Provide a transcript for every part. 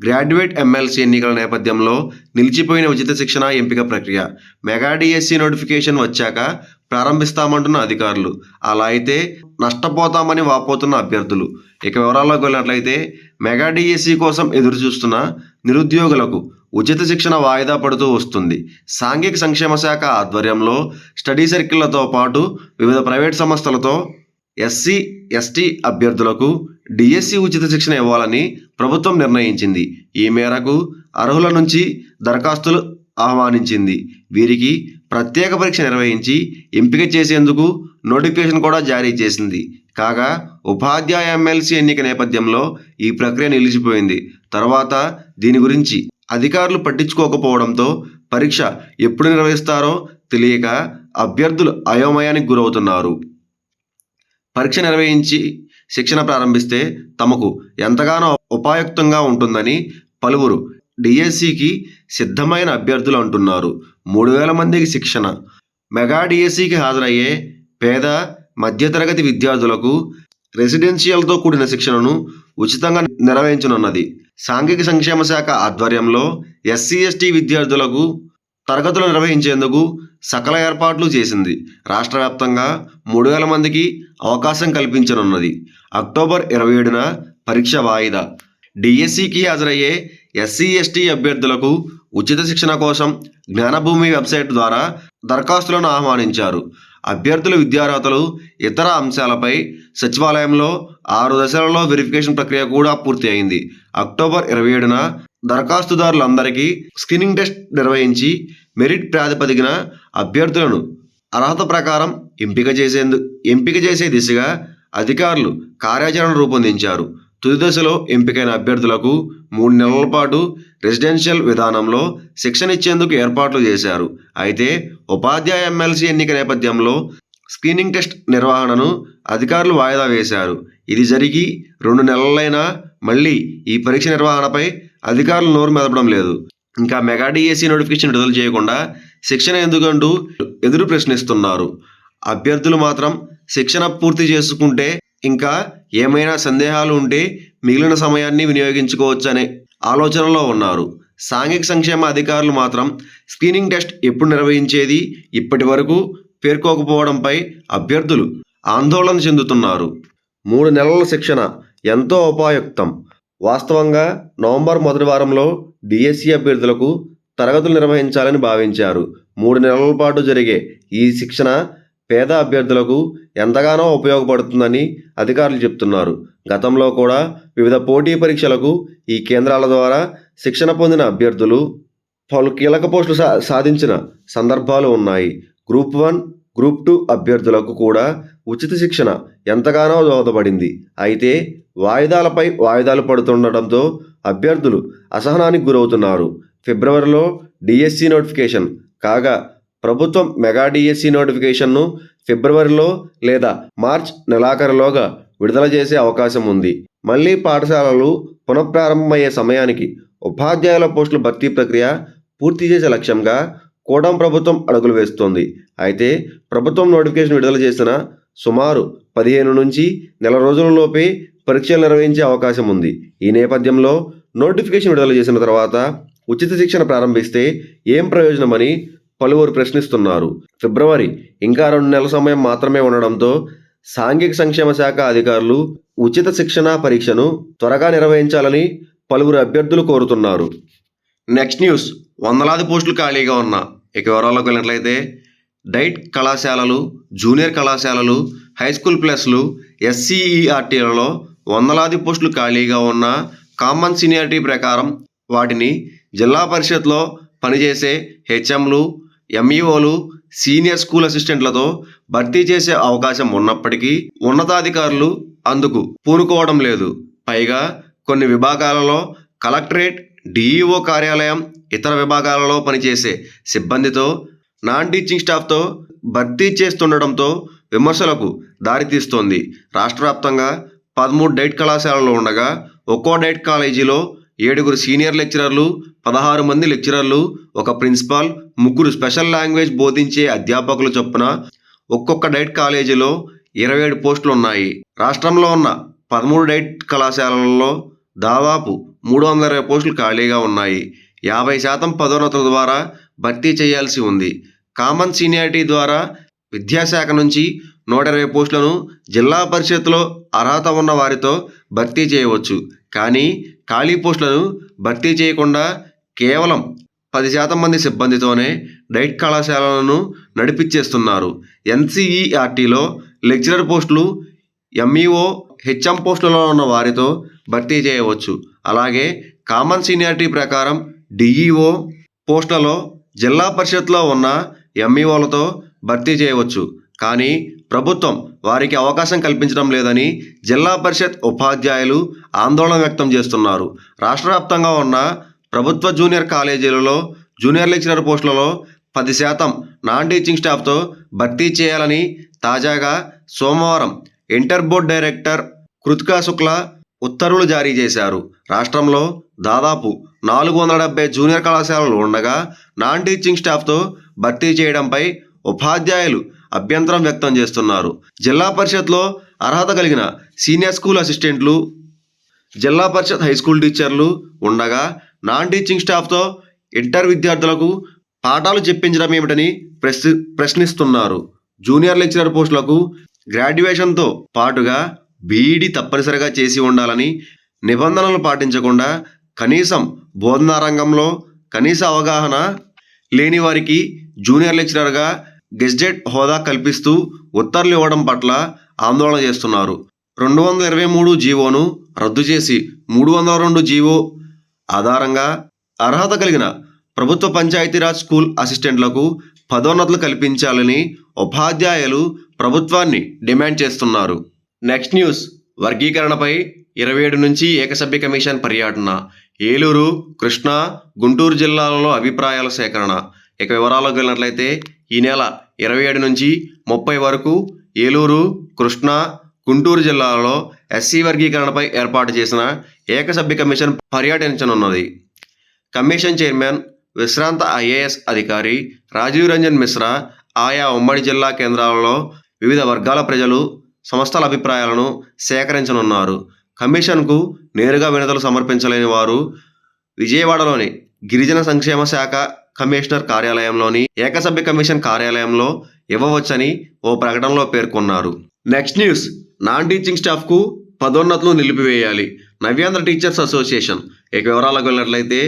Graduate MLC ఎన్నికల నేపథ్యంలో నిలిచిపోయిన ఉచిత శిక్షణ ఎంపిక ప్రక్రియ. మెగా డిఎస్సి నోటిఫికేషన్ వచ్చాక ప్రారంభిస్తామంటున్న అధికారులు. అలా అయితే నష్టపోతామని వాపోతున్న అభ్యర్థులు. ఇక వివరాల్లోకి వెళ్ళినట్లయితే మెగా డిఎస్సి కోసం ఎదురు చూస్తున్న నిరుద్యోగులకు ఉచిత శిక్షణ వాయిదా పడుతూ వస్తుంది. సాంఘిక సంక్షేమ శాఖ ఆధ్వర్యంలో స్టడీ సర్కిళ్ళతో పాటు వివిధ ప్రైవేట్ సంస్థలతో ఎస్సీ ఎస్టీ అభ్యర్థులకు డిఎస్సి ఉచిత శిక్షణ ఇవ్వాలని ప్రభుత్వం నిర్ణయించింది. ఈ మేరకు అర్హుల నుంచి దరఖాస్తులు ఆహ్వానించింది. వీరికి ప్రత్యేక పరీక్ష నిర్వహించి ఎంపిక చేసేందుకు నోటిఫికేషన్ కూడా జారీ చేసింది. కాగా ఉపాధ్యాయ ఎమ్మెల్సీ ఎన్నిక నేపథ్యంలో ఈ ప్రక్రియ నిలిచిపోయింది. తర్వాత దీని గురించి అధికారులు పట్టించుకోకపోవడంతో పరీక్ష ఎప్పుడు నిర్వహిస్తారో తెలియక అభ్యర్థులు అయోమయానికి గురవుతున్నారు. పరీక్ష నిర్వహించి శిక్షణ ప్రారంభిస్తే తమకు ఎంతగానో ఉపాయుక్తంగా ఉంటుందని పలువురు డిఎస్సికి సిద్ధమైన అభ్యర్థులు అంటున్నారు. మూడు వేల మందికి శిక్షణ. మెగా డిఎస్సికి హాజరయ్యే పేద మధ్యతరగతి విద్యార్థులకు రెసిడెన్షియల్తో కూడిన శిక్షణను ఉచితంగా నిర్వహించనున్నది. సాంఘిక సంక్షేమ శాఖ ఆధ్వర్యంలో ఎస్సీ ఎస్టీ విద్యార్థులకు తరగతులు నిర్వహించేందుకు సకల ఏర్పాట్లు చేసింది. రాష్ట్ర వ్యాప్తంగా మూడు వేల మందికి అవకాశం కల్పించనున్నది. అక్టోబర్ ఇరవై ఏడున పరీక్ష వాయిదా. డిఎస్సికి హాజరయ్యే ఎస్సీ ఎస్టీ అభ్యర్థులకు ఉచిత శిక్షణ కోసం జ్ఞానభూమి వెబ్సైట్ ద్వారా దరఖాస్తులను ఆహ్వానించారు. అభ్యర్థుల విద్యార్హతలు ఇతర అంశాలపై సచివాలయంలో ఆరు దశలలో వెరిఫికేషన్ ప్రక్రియ కూడా పూర్తి అయింది. అక్టోబర్ ఇరవై ఏడున దరఖాస్తుదారులందరికీ స్క్రీనింగ్ టెస్ట్ నిర్వహించి మెరిట్ ప్రాతిపదికన అభ్యర్థులను అర్హత ప్రకారం ఎంపిక చేసేందు ఎంపిక చేసే దిశగా అధికారులు కార్యాచరణ రూపొందించారు. తుది దశలో ఎంపికైన అభ్యర్థులకు మూడు నెలల పాటు రెసిడెన్షియల్ విధానంలో శిక్షణ ఇచ్చేందుకు ఏర్పాట్లు చేశారు. అయితే ఉపాధ్యాయ ఎమ్మెల్సీ ఎన్నిక నేపథ్యంలో స్క్రీనింగ్ టెస్ట్ నిర్వహణను అధికారులు వాయిదా వేశారు. ఇది జరిగి రెండు నెలలైనా మళ్ళీ ఈ పరీక్ష నిర్వహణపై అధికారులు నోరు మెదపడం లేదు. ఇంకా మెగా డిఎస్సి నోటిఫికేషన్ విడుదల చేయకుండా శిక్షణ ఎందుకంటూ ఎదురు ప్రశ్నిస్తున్నారు. అభ్యర్థులు మాత్రం శిక్షణ పూర్తి చేసుకుంటే ఇంకా ఏమైనా సందేహాలు ఉంటే మిగిలిన సమయాన్ని వినియోగించుకోవచ్చనే ఆలోచనలో ఉన్నారు. సాంఘిక సంక్షేమ అధికారులు మాత్రం స్క్రీనింగ్ టెస్ట్ ఎప్పుడు నిర్వహించేది ఇప్పటి వరకు పేర్కోకపోవడంపై అభ్యర్థులు ఆందోళన చెందుతున్నారు. మూడు నెలల శిక్షణ ఎంతో ఉపాయుక్తం. వాస్తవంగా నవంబర్ మొదటి వారంలో డిఎస్సి అభ్యర్థులకు తరగతులు నిర్వహించాలని భావించారు. మూడు నెలల పాటు జరిగే ఈ శిక్షణ పేద అభ్యర్థులకు ఎంతగానో ఉపయోగపడుతుందని అధికారులు చెప్తున్నారు. గతంలో కూడా వివిధ పోటీ పరీక్షలకు ఈ కేంద్రాల ద్వారా శిక్షణ పొందిన అభ్యర్థులు పలు కీలక పోస్టులు సా సాధించిన సందర్భాలు ఉన్నాయి. గ్రూప్ వన్ గ్రూప్ టూ అభ్యర్థులకు కూడా ఉచిత శిక్షణ ఎంతగానో దోహదపడింది. అయితే వాయిదాలపై వాయిదాలు పడుతుండటంతో అభ్యర్థులు అసహనానికి గురవుతున్నారు. ఫిబ్రవరిలో డిఎస్సి నోటిఫికేషన్ కాగా ప్రభుత్వం మెగా డిఎస్సి నోటిఫికేషన్ను ఫిబ్రవరిలో లేదా మార్చ్ నెలాఖరులోగా విడుదల చేసే అవకాశం ఉంది. మళ్ళీ పాఠశాలలు పునఃప్రారంభమయ్యే సమయానికి ఉపాధ్యాయుల పోస్టుల భర్తీ ప్రక్రియ పూర్తి చేసే లక్ష్యంగా కూడం ప్రభుత్వం అడుగులు వేస్తోంది. అయితే ప్రభుత్వం నోటిఫికేషన్ విడుదల చేసిన సుమారు పదిహేను నుంచి నెల రోజులలోపే పరీక్షలు నిర్వహించే అవకాశం ఉంది. ఈ నేపథ్యంలో నోటిఫికేషన్ విడుదల చేసిన తర్వాత ఉచిత శిక్షణ ప్రారంభిస్తే ఏం ప్రయోజనమని పలువురు ప్రశ్నిస్తున్నారు. ఫిబ్రవరి ఇంకా రెండు నెలల సమయం మాత్రమే ఉండడంతో సాంఘిక సంక్షేమ శాఖ అధికారులు ఉచిత శిక్షణ పరీక్షను త్వరగా నిర్వహించాలని పలువురు అభ్యర్థులు కోరుతున్నారు. Next news. వందలాది పోస్టులు ఖాళీగా ఉన్న ఇక వివరాల్లోకి వెళ్ళినట్లయితే డైట్ కళాశాలలు జూనియర్ కళాశాలలు హై స్కూల్ ప్లస్లు ఎస్సీఈఆర్టీలలో వందలాది పోస్టులు ఖాళీగా ఉన్న కామన్ సీనియారిటీ ప్రకారం వాటిని జిల్లా పరిషత్లో పనిచేసే హెచ్ఎంలు ఎంఈఓలు సీనియర్ స్కూల్ అసిస్టెంట్లతో భర్తీ చేసే అవకాశం ఉన్నప్పటికీ ఉన్నతాధికారులు అందుకు పూనుకోవడం లేదు. పైగా కొన్ని విభాగాలలో కలెక్టరేట్ డిఈఓ కార్యాలయం ఇతర విభాగాలలో పనిచేసే సిబ్బందితో నాన్ టీచింగ్ స్టాఫ్తో భర్తీ చేస్తుండడంతో విమర్శలకు దారితీస్తోంది. రాష్ట్ర వ్యాప్తంగా పదమూడు డైట్ కళాశాలలో ఉండగా ఒక్కో డైట్ కాలేజీలో ఏడుగురు సీనియర్ లెక్చరర్లు పదహారు మంది లెక్చరర్లు ఒక ప్రిన్సిపాల్ ముగ్గురు స్పెషల్ లాంగ్వేజ్ బోధించే అధ్యాపకులు చొప్పున ఒక్కొక్క డైట్ కాలేజీలో ఇరవై ఏడు పోస్టులు ఉన్నాయి. రాష్ట్రంలో ఉన్న పదమూడు డైట్ కళాశాలల్లో దాదాపు మూడు వందల ఇరవై పోస్టులు ఖాళీగా ఉన్నాయి. యాభై శాతం పదోన్నతుల ద్వారా భర్తీ చేయాల్సి ఉంది. కామన్ సీనియారిటీ ద్వారా విద్యాశాఖ నుంచి నూట ఇరవై పోస్టులను జిల్లా పరిషత్లో అర్హత ఉన్న వారితో భర్తీ చేయవచ్చు. కానీ ఖాళీ పోస్టులను భర్తీ చేయకుండా కేవలం పది శాతం మంది సిబ్బందితోనే డైట్ కళాశాలలను నడిపించేస్తున్నారు ఎన్సీఈఆర్టీలో లెక్చరర్ పోస్టులు ఎంఈఓ హెచ్ఎం పోస్టులలో ఉన్న వారితో భర్తీ చేయవచ్చు. అలాగే కామన్ సీనియారిటీ ప్రకారం డిఈఓ పోస్టులలో జిల్లా పరిషత్లో ఉన్న ఎంఈఓలతో భర్తీ చేయవచ్చు. కానీ ప్రభుత్వం వారికి అవకాశం కల్పించడం లేదని జిల్లా పరిషత్ ఉపాధ్యాయులు ఆందోళన వ్యక్తం చేస్తున్నారు. రాష్ట్ర వ్యాప్తంగా ఉన్న ప్రభుత్వ జూనియర్ కాలేజీలలో జూనియర్ లెక్చరర్ పోస్టులలో పది శాతం నాన్ టీచింగ్ స్టాఫ్తో భర్తీ చేయాలని తాజాగా సోమవారం inter board director Kritika Shukla ఉత్తర్వులు జారీ చేశారు. రాష్ట్రంలో దాదాపు నాలుగు వందల డెబ్బై జూనియర్ కళాశాలలు ఉండగా నాన్ టీచింగ్ స్టాఫ్తో భర్తీ చేయడంపై ఉపాధ్యాయులు అభ్యంతరం వ్యక్తం చేస్తున్నారు. జిల్లా పరిషత్లో అర్హత కలిగిన సీనియర్ స్కూల్ అసిస్టెంట్లు జిల్లా పరిషత్ హై స్కూల్ టీచర్లు ఉండగా నాన్ టీచింగ్ స్టాఫ్తో ఇంటర్ విద్యార్థులకు పాఠాలు చెప్పించడం ఏమిటని ప్రశ్ని ప్రశ్నిస్తున్నారు. జూనియర్ లెక్చరర్ పోస్టులకు గ్రాడ్యుయేషన్తో పాటుగా బీఈడి తప్పనిసరిగా చేసి ఉండాలని నిబంధనలు పాటించకుండా కనీసం బోధనా రంగంలో కనీస అవగాహన లేని వారికి జూనియర్ లెక్చరర్గా గెస్టెడ్ హోదా కల్పిస్తూ ఉత్తర్వులు ఇవ్వడం పట్ల ఆందోళన చేస్తున్నారు. రెండు వందల ఇరవై మూడు జీవోను రద్దు చేసి మూడు వందల రెండు జీవో ఆధారంగా అర్హత కలిగిన ప్రభుత్వ పంచాయతీరాజ్ స్కూల్ అసిస్టెంట్లకు పదోన్నతులు కల్పించాలని ఉపాధ్యాయులు ప్రభుత్వాన్ని డిమాండ్ చేస్తున్నారు. Next news. వర్గీకరణపై ఇరవై ఏడు నుంచి ఏకసభ్య కమిషన్ పర్యటన. ఏలూరు కృష్ణా గుంటూరు జిల్లాలలో అభిప్రాయాల సేకరణ. ఇక వివరాలకు వెళ్ళినట్లయితే ఈ నెల ఇరవై ఏడు నుంచి ముప్పై వరకు ఏలూరు కృష్ణా గుంటూరు జిల్లాలలో ఎస్సీ వర్గీకరణపై ఏర్పాటు చేసిన ఏకసభ్య కమిషన్ పర్యటించనున్నది. కమిషన్ చైర్మన్ విశ్రాంత ఐఏఎస్ అధికారి రాజీవ్ రంజన్ మిశ్రా ఆయా ఉమ్మడి జిల్లా కేంద్రాలలో వివిధ వర్గాల ప్రజలు సంస్థల అభిప్రాయాలను సేకరించనున్నారు. కమిషన్కు నేరుగా వినతులు సమర్పించలేని వారు విజయవాడలోని గిరిజన సంక్షేమ శాఖ కమిషనర్ కార్యాలయంలోని ఏకసభ్య కమిషన్ కార్యాలయంలో ఇవ్వవచ్చని ఓ ప్రకటనలో పేర్కొన్నారు. Next news. నాన్ టీచింగ్ స్టాఫ్కు పదోన్నతులు నిలిపివేయాలి. Navyandhra teachers association. ఇక వివరాలకు వెళ్ళినట్లయితే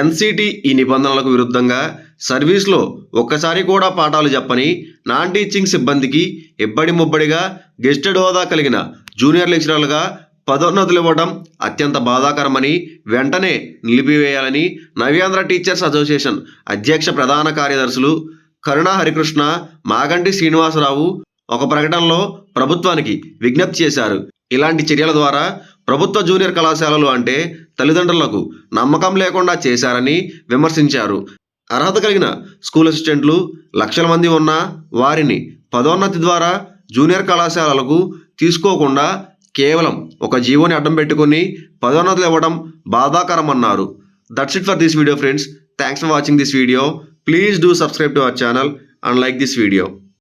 ఎన్సిటి ఈ నిబంధనలకు విరుద్ధంగా సర్వీస్లో ఒక్కసారి కూడా పాఠాలు చెప్పని నాన్ టీచింగ్ సిబ్బందికి ఇబ్బడి ముబ్బడిగా గెస్టెడ్ హోదా కలిగిన జూనియర్ లెక్చరర్లుగా పదోన్నతులు ఇవ్వడం అత్యంత బాధాకరమని వెంటనే నిలిపివేయాలని నవ్యాంధ్ర టీచర్స్ అసోసియేషన్ అధ్యక్ష ప్రధాన కార్యదర్శులు కరుణా హరికృష్ణ మాగంటి శ్రీనివాసరావు ఒక ప్రకటనలో ప్రభుత్వానికి విజ్ఞప్తి చేశారు. ఇలాంటి చర్యల ద్వారా ప్రభుత్వ జూనియర్ కళాశాలలు అంటే తల్లిదండ్రులకు నమ్మకం లేకుండా చేశారని విమర్శించారు. అర్హత కలిగిన స్కూల్ అసిస్టెంట్లు లక్షల మంది ఉన్నా వారిని పదోన్నతి ద్వారా జూనియర్ కళాశాలలకు తీసుకోకుండా కేవలం ఒక జీవోని అడ్డం పెట్టుకుని పదోన్నతులు ఇవ్వడం బాధాకరమన్నారు. That's it for this video friends thanks for watching this video please do subscribe to our channel and like this video